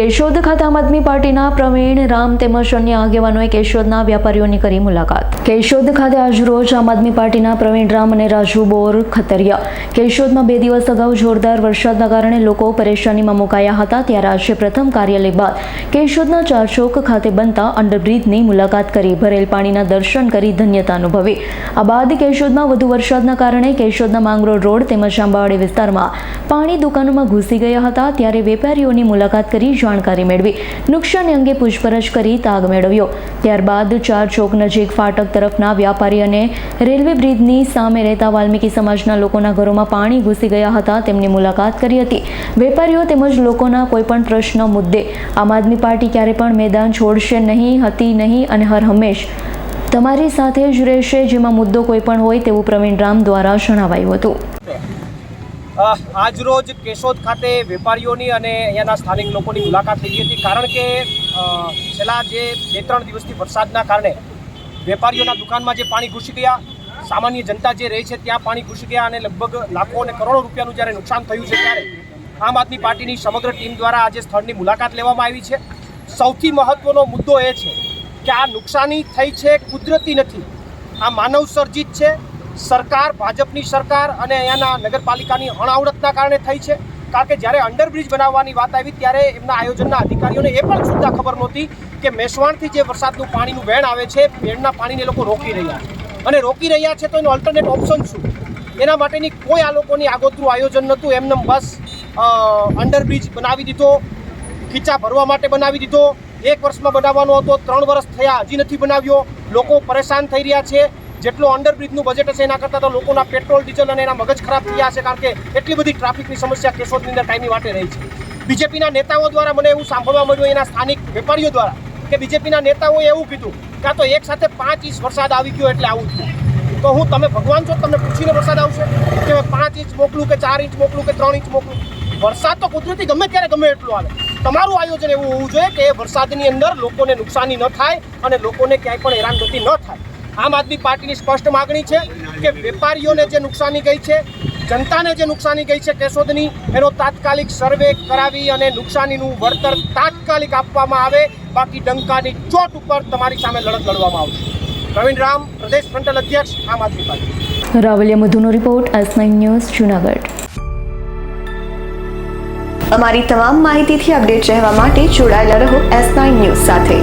કેશોદ ખાતે આમ આદમી પાર્ટીના પ્રવીણ રામ તેમજ અન્ય આગેવાનોએ કેશોદના વેપારીઓની કરી મુલાકાત. કેશોદ ખાતે આજરોજ આમ આદમી પાર્ટીના પ્રવીણ રામ અને રાજુ બોર ખતરિયા કેશોદમાં બે દિવસ અગાઉ જોરદાર વરસાદના કારણે લોકો પરેશાનીમાં મુકાયા હતા, ત્યારે આજે પ્રથમ કાર્યાલય બાદ કેશોદના ચારચોક ખાતે બનતા અંડરબ્રિજની મુલાકાત કરી ભરેલ પાણીના દર્શન કરી ધન્યતા અનુભવી. આ બાદ કેશોદમાં વધુ વરસાદના કારણે કેશોદના માંગરોળ રોડ તેમજ આંબાવાડી વિસ્તારમાં પાણી દુકાનોમાં ઘૂસી ગયા હતા, ત્યારે વેપારીઓની મુલાકાત કરી જાણકારી મેળવી નુકસાની અંગે પૂછપરછ કરી તાગ મેળવ્યો. ત્યારબાદ ચાર ચોક નજીક ફાટક તરફના વ્યાપારી અને રેલવે બ્રિજની સામે રહેતા વાલ્મીકી સમાજના લોકોના ઘરોમાં પાણી ઘૂસી ગયા હતા. તેમની મુલાકાત કરી હતી. વેપારીઓ તેમજ લોકોના કોઈપણ પ્રશ્ન મુદ્દે આમ આદમી પાર્ટી ક્યારે પણ મેદાન છોડશે નહીં, હતી નહીં અને હર હંમેશ તમારી સાથે જ રહેશે. જેમાં મુદ્દો કોઈ પણ હોય તેવું પ્રવીણ રામ દ્વારા જણાવાયું હતું. આજરોજ કેશોદ ખાતે વેપારીઓની અને અહીંયાના સ્થાનિક લોકોની મુલાકાત લીધી હતી. કારણ કે છેલ્લા જે બે ત્રણ દિવસથી વરસાદના કારણે વેપારીઓના દુકાનમાં જે પાણી ઘૂસી ગયા, સામાન્ય જનતા જે રહે છે ત્યાં પાણી ઘૂસી ગયા અને લગભગ લાખો અને કરોડો રૂપિયાનું જ્યારે નુકસાન થયું છે ત્યારે આમ આદમી પાર્ટીની સમગ્ર ટીમ દ્વારા આજે સ્થળની મુલાકાત લેવામાં આવી છે. સૌથી મહત્વનો મુદ્દો એ છે કે આ નુકસાની થઈ છે, કુદરતી નથી. આ માનવ સર્જિત છે સરકાર, ભાજપની સરકાર અને અહીંયાના નગરપાલિકાની અણાવડતના કારણે થઈ છે. કારણ કે જ્યારે અંડરબ્રિજ બનાવવાની વાત આવી, ત્યારે એમના આયોજનના અધિકારીઓને એ પણ સુદ્ધા ખબર નહોતી કે મેસવાણથી જે વરસાદનું પાણીનું વહેણ આવે છે, વેણના પાણીને લોકો રોકી રહ્યા અને રોકી રહ્યા છે તો એનું અલ્ટરનેટ ઓપ્શન શું? એના માટેની કોઈ આ લોકોની આગોતરું આયોજન નહોતું. એમને બસ અંડરબ્રિજ બનાવી દીધો, ખીચા ભરવા માટે બનાવી દીધો. એક વર્ષમાં બનાવવાનો હતો, ત્રણ વર્ષ થયા, હજી નથી બનાવ્યો. લોકો પરેશાન થઈ રહ્યા છે. જેટલો અંડરબ્રિજનું બજેટ હશે એના કરતાં તો લોકોના પેટ્રોલ ડીઝલ અને એના મગજ ખરાબ થયા છે કારણ કે એટલી બધી ટ્રાફિકની સમસ્યા કેશોદની અંદર કાયમી માટે રહી છે. બીજેપીના નેતાઓ દ્વારા મને એવું સાંભળવા મળ્યું એના સ્થાનિક વેપારીઓ દ્વારા કે બીજેપીના નેતાઓએ એવું કીધું કે તો એક સાથે પાંચ ઇંચ વરસાદ આવી ગયો એટલે આવું થયું. તો હું તમે ભગવાન છો તમને પૂછીને વરસાદ આવશે? કે પાંચ ઇંચ મોકલું કે ચાર ઇંચ મોકલું કે ત્રણ ઇંચ મોકલું? વરસાદ તો કુદરતી ગમે ત્યારે ગમે એટલું આવે. તમારું આયોજન એવું હોવું જોઈએ કે એ વરસાદની અંદર લોકોને નુકસાની ન થાય અને લોકોને ક્યાંય પણ હેરાનગતિ ન થાય. આમ આદમી પાર્ટીની સ્પષ્ટ માગણી છે કે વેપારીઓને જે નુકસાની ગઈ છે જનતાને જે નુકસાની ગઈ છે કેશોદની એનો તાત્કાલિક સર્વે કરાવી અને નુકસાનીનું વળતર તાત્કાલિક આપવામાં આવે. બાકી ડંકાની ચોટ ઉપર તમારી સામે લડત લડવામાં આવશે. પ્રવીણ રામ પ્રદેશ ફ્રન્ટલ અધ્યક્ષ આમ આદમી પાર્ટી. રાવલિયા મધુનો રિપોર્ટ એસ ન્યૂઝ જુનાગઢ. અમારી તમામ માહિતીથી અપડેટ રહેવા માટે જોડાયેલા રહો એસ નાઇન ન્યૂઝ સાથે.